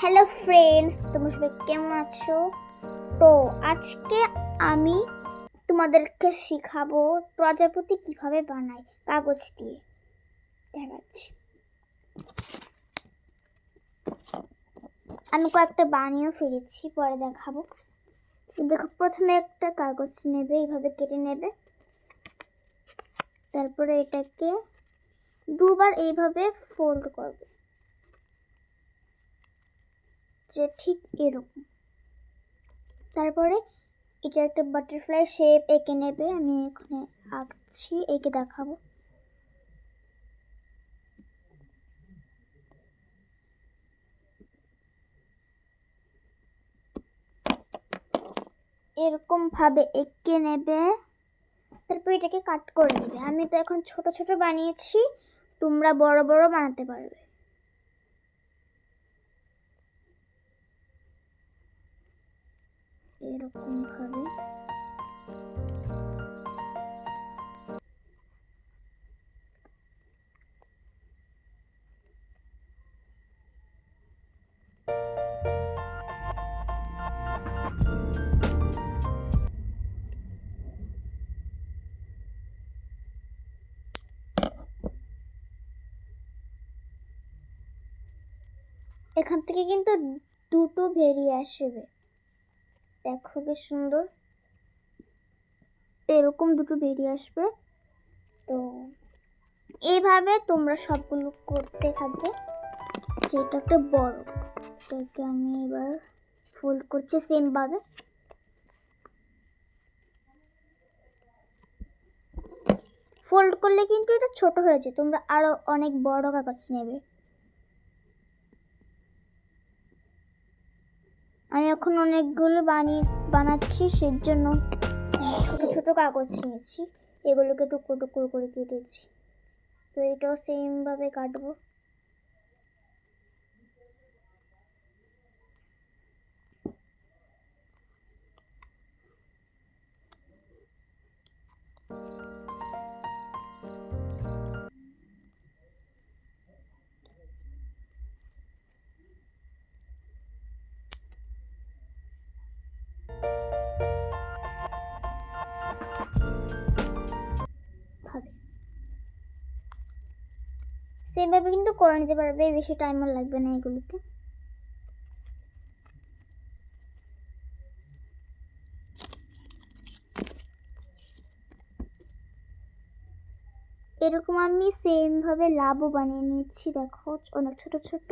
Hello friends তোমরা সবাই কেমন আছো? তো আজকে আমি তোমাদেরকে শেখাবো প্রজাপতি কীভাবে বানায় কাগজ দিয়ে। দেখাচ্ছি। আমি কয়েকটা বানিয়েও ফেলেছি, পরে দেখাবো। দেখো, প্রথমে একটা কাগজ নেবে, এইভাবে কেটে নেবে। তারপরে এটাকে দুবার এইভাবে ফোল্ড করবে। যে ঠিক এরকম। তারপরে এটা একটা বাটারফ্লাই শেপ এঁকে নেবে, আমি এখানে আঁকছি, এঁকে দেখাবো। এরকম ভাবে এঁকে নেবে, তারপর এটাকে কাট করে নেবে। আমি তো এখন ছোট ছোট বানিয়েছি, তোমরা বড় বড় বানাতে পারবে। এরকম ভাবে এখান থেকে কিন্তু দুটো বেরিয়ে আসবে। দেখো কি সুন্দর। এরকম দুটো বেরিয়ে আসবে। তো এইভাবে তোমরা সবগুলো করতে থাকবে। যেটা একটা বড়, এটাকে আমি এবার ফোল্ড করছি সেমভাবে ফোল্ড করলে কিন্তু এটা ছোট হয়েছে তোমরা আরও অনেক বড় কাগজ নেবে। এখন অনেকগুলো বানিয়ে, বানাচ্ছি সেই জন্য ছোট ছোট কাগজ নিয়েছি। এগুলোকে টুকরো টুকরো করে কেটেছি। তো এটাও সেমভাবে কাটবো। সেমভাবে কিন্তু করে নিতে পারবে, বেশি টাইমও লাগবে না এগুলোতে। এরকম আমি সেমভাবে লাভও বানিয়ে নিচ্ছি, দেখো, অনেক ছোট ছোট।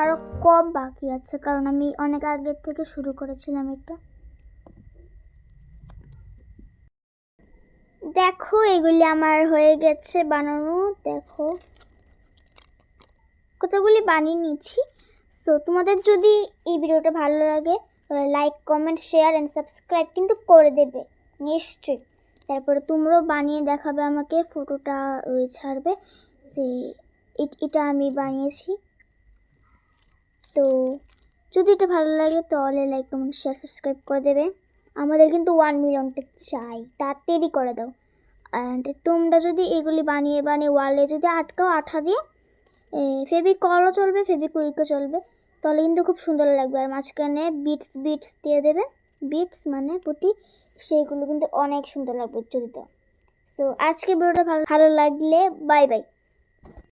আরও কম বাকি আছে, কারণ আমি অনেক আগের থেকে শুরু করেছিলাম এটা। দেখো, এগুলি আমার হয়ে গেছে বানানো, দেখো। কতগুলি বানিয়ে নিচ্ছি সো তোমাদের যদি এই ভিডিওটা ভালো লাগে, তাহলে like comment share and subscribe কিন্তু করে দেবে, নিশ্চয়ই। তারপরে তোমরাও বানিয়ে দেখাবে আমাকে ফটোটা ছাড়বে। সে এটা আমি বানিয়েছি। তো যদি এটা ভালো লাগে তাহলে লাইক কমেন্ট শেয়ার সাবস্ক্রাইব করে দেবে। আমাদের কিন্তু ওয়ান মিলিয়নটা চাই, তাড়াতাড়ি করে দাও। অ্যান্ড তোমরা যদি এগুলি বানিয়ে বানিয়ে ওয়ালে যদি আটকাও আঠা দিয়ে ফেভিকলও চলবে ফেভিকুইকও চলবে, তাহলে কিন্তু খুব সুন্দর লাগবে। আর মাঝখানে বিটস বিটস দিয়ে দেবে। বিটস মানে পুঁতি, সেইগুলো কিন্তু অনেক সুন্দর লাগবে যদি সো আজকে ভিডিওটা ভালো ভালো লাগলে বাই বাই